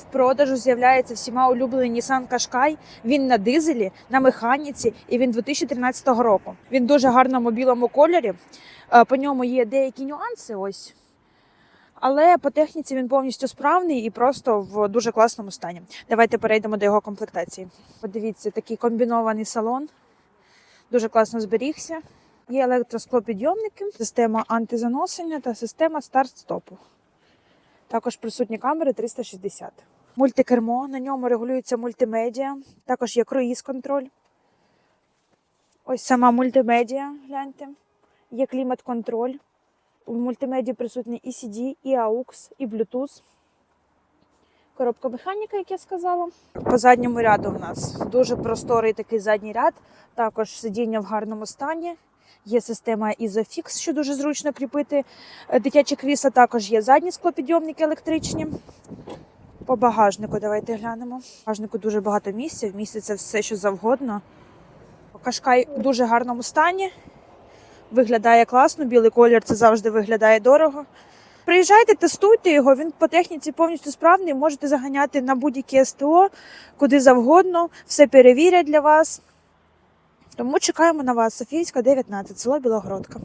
в продажу з'являється всіма улюблений Nissan Qashqai. Він на дизелі, на механіці, і він 2013 року. Він в дуже гарному білому кольорі. Е, По ньому є деякі нюанси. Ось. Але по техніці він повністю справний і просто в дуже класному стані. Давайте перейдемо до його комплектації. Подивіться, такий комбінований салон. Дуже класно зберігся. Є електросклопідйомники, система антизаносення та система старт-стопу. Також присутні камери 360. Мультикермо, на ньому регулюється мультимедіа. Також є круїз-контроль. Ось сама мультимедіа, гляньте. Є клімат-контроль. У мультимедіа присутні і CD, і AUX, і Bluetooth. Коробка механіка, як я сказала. По задньому ряду в нас дуже просторий такий задній ряд. Також сидіння в гарному стані. Є система Isofix, що дуже зручно кріпити. Е, Дитячі крісла також є задні склопідйомники електричні. По багажнику давайте глянемо. В багажнику дуже багато місця, вміститься все, що завгодно. Кашкай в дуже гарному стані. Виглядає класно, білий колір це завжди виглядає дорого. Приїжджайте, тестуйте його, він по техніці повністю справний. Можете заганяти на будь-які СТО, куди завгодно, все перевірять для вас. Тому чекаємо на вас. Софійська, 19, село Білогородка.